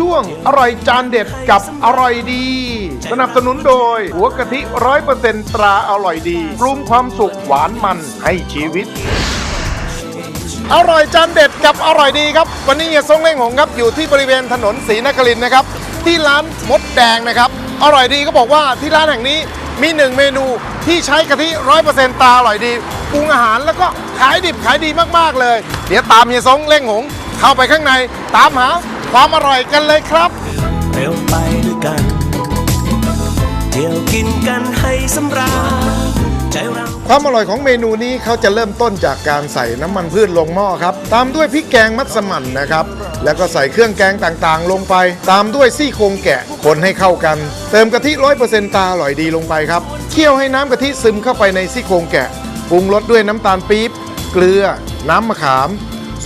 ช่วงอร่อยจานเด็ดกับอร่อยดี สนับสนุนโดย หัวกะทิร้อยเปอร์เซ็นตราอร่อยดีปรุงความสุขหวานมันให้ชีวิต อร่อยจานเด็ดกับอร่อยดีครับ วันนี้เฮียซงเล่งหงครับอยู่ที่บริเวณถนนศรีนครินทร์นะครับ ที่ร้านมดแดงนะครับ อร่อยดีก็บอกว่าที่ร้านแห่งนี้มีหนึ่งเมนูที่ใช้กะทิร้อยเปอร์เซ็นต์ตาอร่อยดีปรุงอาหารแล้วก็ขายดิบขายดีมากๆเลย เดี๋ยวตามเฮียซงเล่งหง เข้าไปข้างในตามหา ความอร่อยกันเลยครับ เร็วไปด้วยกัน เที่ยวกินกันให้สำราญใจเราความอร่อยของเมนูนี้เขาจะเริ่มต้นจากการใส่น้ำมันพืชลงหม้อครับ ตามด้วยพริกแกงมัสมั่นนะครับ แล้วก็ใส่เครื่องแกงต่างๆ ลงไป ตามด้วยซี่โครงแกะคนให้เข้ากัน เติมกะทิร้อยเปอร์เซ็นต์ตาอร่อยดีลงไปครับเคี่ยวให้น้ำกะทิซึมเข้าไปในซี่โครงแกะปรุงรสด้วยน้ำตาลปี๊บเกลือ น้ำมะขาม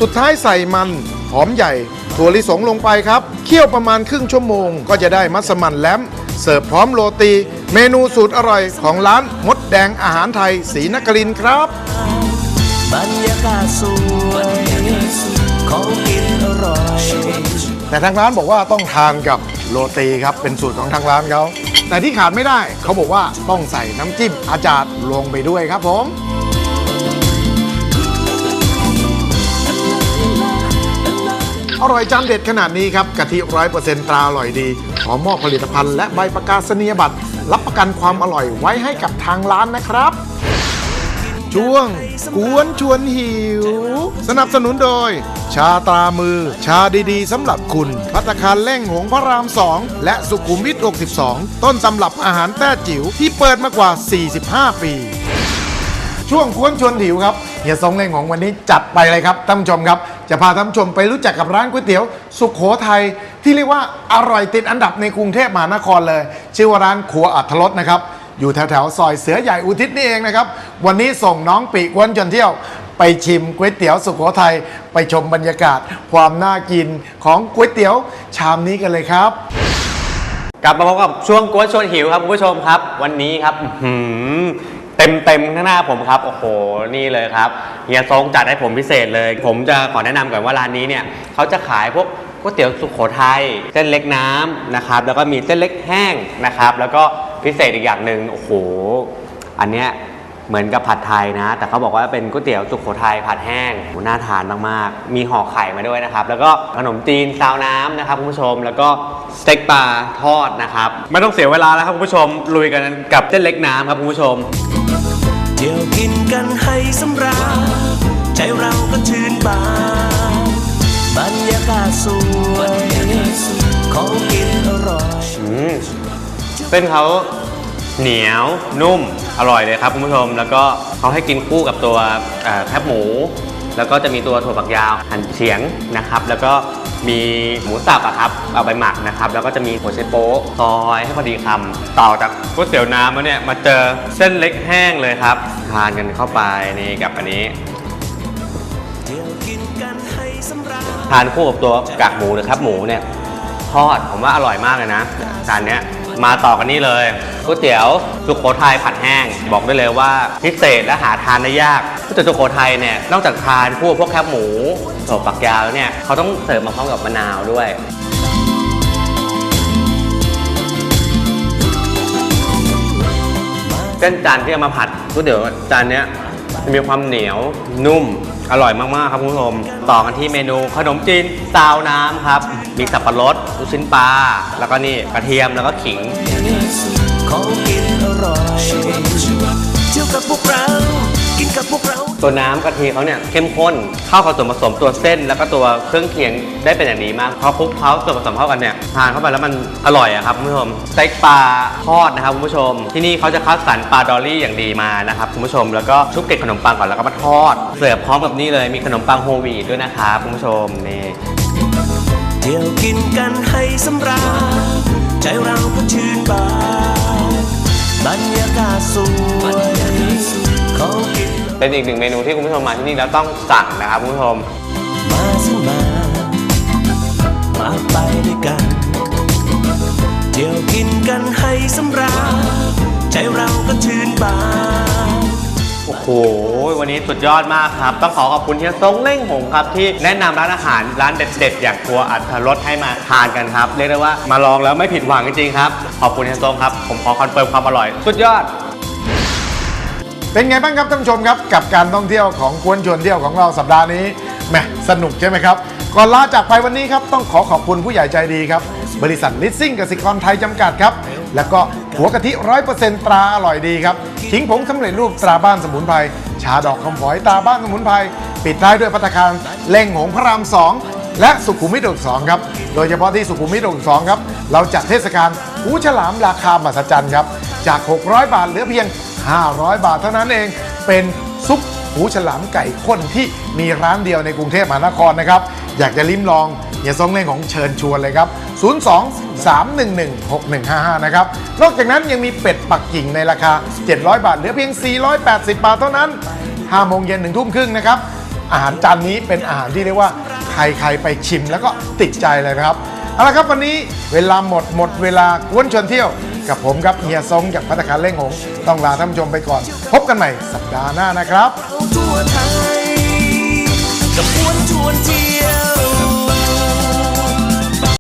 สุดท้ายใส่มัน หอมใหญ่ ถั่วลิสงลงไปครับ เคี่ยวประมาณครึ่งชั่วโมง ก็จะได้มัสมั่นแลมเสิร์ฟพร้อมโรตี เมนูสูตรอร่อยของร้านมดแดงอาหารไทยศรีนครินทร์ครับบรรยากาศสวยของกินอร่อยแต่ทางร้านบอกว่าต้องทานกับโรตีครับเป็นสูตรของทางร้านเขาแต่ที่ขาดไม่ได้เขาบอกว่าต้องใส่น้ำจิ้มอาจารย์ลงไปด้วยครับผม อร่อยจานเด็ดขนาดนี้ครับกะทิร้อยเปอร์เซ็นต์ตราอร่อยดี ขอมอบผลิตภัณฑ์และใบประกาศนียบัตร รับประกันความอร่อยไว้ให้กับทางร้านนะครับ ช่วงกวนชวนหิว สนับสนุนโดย ชาตรามือ ชาดีๆสำหรับคุณพัตตาคารเล่งหงพระราม2และสุขุมวิท 62 ต้นตำรับอาหารแต้จิ๋วที่เปิดมากว่า 45 ปี ช่วงกวนชวนหิวครับเฮียซงเล่งของวันนี้จัดไปเลยครับท่านผู้ชมครับ จะพาท่านผู้ชมไปรู้จักกับร้านก๋วยเตี๋ยว สุขโขทัยที่เรียกว่าอร่อยติดอันดับในกรุงเทพมหานครเลย ชื่อว่าร้านครัวอัทรสนะครับอยู่แถวๆซอยเสือใหญ่อุทิศนี่เองนะครับ วันนี้ส่งน้องปีกวนจนเที่ยว ไปชิมก๋วยเตี๋ยวสุขโขทัยไปชมบรรยากาศ ความน่ากินของก๋วยเตี๋ยวชามนี้กันเลยครับ กลับมาพบกับช่วงกวนชวนหิวครับคุณผู้ชมครับ วันนี้ครับ เต็มเต็มๆข้างหน้าผมครับ โอ้โห นี่เลยครับ เฮียซงจัดให้ผมพิเศษเลย ผมจะขอแนะนำก่อนว่าร้านนี้เนี่ยเขาจะขายพวกก๋วยเตี๋ยวสุโขทัย เส้นเล็กน้ำนะครับ แล้วก็มีเส้นเล็กแห้งนะครับ แล้วก็พิเศษอีกอย่างหนึ่งโอ้โห อันเนี้ย เหมือนกับผัดไทยนะ แต่เขาบอกว่าเป็นก๋วยเตี๋ยวสุโขทัยผัดแห้งโหน่าทานมากๆ มีห่อไข่มาด้วยนะครับ แล้วก็ขนมจีนซาวน้ำนะครับคุณผู้ชม แล้วก็สเต็กปลาทอดนะครับ ไม่ต้องเสียเวลาแล้วครับคุณผู้ชม ลุยกันกับเส้นเล็กน้ำครับคุณผู้ชมเที่ยวกินกันให้สำราญใจเราก็ชื่นบานบรรยากาศสวยของกินอร่อยอืมเส้นเขา เหนียวนุ่มอร่อยเลยครับคุณผู้ชม แล้วก็เขาให้กินคู่กับตัวแคบหมู แล้วก็จะมีตัวถั่วฝักยาวหั่นเฉียงนะครับ แล้วก็มีหมูสับอะครับเอาไปหมักนะครับ แล้วก็จะมีหัวไชโป๊ซอยให้พอดีคำต่อจากก๋วยเตี๋ยวน้ำแล้วเนี่ยมาเจอเส้นเล็กแห้งเลยครับ ทานกันเข้าไปนี่กับอันนี้ทาญทานคู่กับตัวกากหมูหรือครับหมูเนี่ยทอดผมว่าอร่อยมากเลยนะจานเนี้ย มาต่อกันนี่เลยก๋วยเตี๋ยวสุโขทัยผัดแห้ง บอกได้เลยว่าพิเศษและหาทานได้ยากก๋วยเตี๋ยวสุโขทัยเนี่ยนอกจากทานคู่กับพวกแคบหมูถั่วปักยาวเนี่ยเขาต้องเสิร์ฟมาพร้อมกับมะนาวด้วยเส้นจานที่เอามาผัดก๋วยเตี๋ยวจานนี้มีความเหนียวนุ่ม อร่อยมากๆครับคุณผู้ชมต่อกันที่เมนูขนมจีนซาวน้ำครับ มีสับปะรดลูกชิ้นปลาแล้วก็นี่กระเทียมแล้วก็ขิง ตัวน้ำกะทิเขาเนี่ยเข้มข้นเข้ากับส่วนผสมตัวเส้น แล้วก็ตัวเครื่องเคียงได้เป็นอย่างดีมากพอคลุกเคล้าส่วนผสมเข้ากันเนี่ยทานเข้าไปแล้วมันอร่อยอะครับคุณผู้ชมสเต็กปลาทอดนะครับคุณผู้ชม ที่นี่เขาจะคัดสรรปลาดอลลี่อย่างดีมานะครับคุณผู้ชมแล้วก็ชุบเกล็ดขนมปังก่อนแล้วก็มาทอด เสิร์ฟพร้อมกับนี่เลยมีขนมปังโฮลวีด้วยนะครับคุณผู้ชมนี่เที่ยวกินกันให้สำราญใจเราก็ชื่นบานบรรยากาศสวยของกิน เป็นอีกหนึ่งเมนูที่คุณผู้ชมมาที่นี่แล้วต้องสั่งนะครับคุณผู้ชม มาสิมา มาไปด้วยกัน เที่ยวกินกันให้สำราญใจเราก็ชื่นบาน โอ้โหโห วันนี้สุดยอดมากครับ ต้องขอขอบคุณเฮียซงเล่งหงครับ ที่แนะนำร้านอาหารร้านเด็ดๆ อย่างครัวอัตรสให้มาทานกันครับ เรียกได้ว่ามาลองแล้วไม่ผิดหวังจริงๆครับ ขอบคุณเฮียซงครับ ผมขอคอนเฟิร์มความอร่อย สุดยอด เป็นไงบ้างครับท่านผู้ชมครับ กับการท่องเที่ยวของกวนชวนเที่ยวของเราสัปดาห์นี้แหมสนุกใช่ไหมครับ ก่อนลาจากไปวันนี้ครับต้องขอขอบคุณผู้ใหญ่ใจดีครับ บริษัทลิสซิ่งกสิกรไทยจำกัดครับ แล้วก็หัวกะทิร้อยเปอร์เซ็นต์ตราอร่อยดีครับทิ้งผงสำเร็จรูปตราบ้านสมุนไพรชาดอกคำฝอยตราบ้านสมุนไพรปิดท้ายด้วยพัตคารเล่งหงพระรามสองและสุขุมวิท62ครับ โดยเฉพาะที่สุขุมวิท62ครับ เราจัดเทศกาลหูฉลามราคามหัศจรรย์ครับ จาก 600 บาทเหลือเพียง 500 บาทเท่านั้นเอง เป็นซุปหูฉลามไก่ข้นที่มีร้านเดียวในกรุงเทพมหานครนะครับ อยากจะลิ้มลองอย่าซงเล่งของเชิญชวนเลยครับ 02 311 6155 นะครับ นอกจากนั้นยังมีเป็ดปักกิ่งในราคา 700 บาท เหลือเพียง 480 บาทเท่านั้น5โมงเย็นถึงทุ่มครึ่งนะครับ อาหารจานนี้เป็นอาหารที่เรียกว่าใครๆไปชิมแล้วก็ติดใจเลยนะครับ เอาละครับวันนี้เวลาหมดหมดเวลากวนชวนเที่ยว กับผมครับเฮียซงจากพัฒการเล่งหงต้องลาท่านผู้ชมไปก่อน พบกันใหม่สัปดาห์หน้านะครับ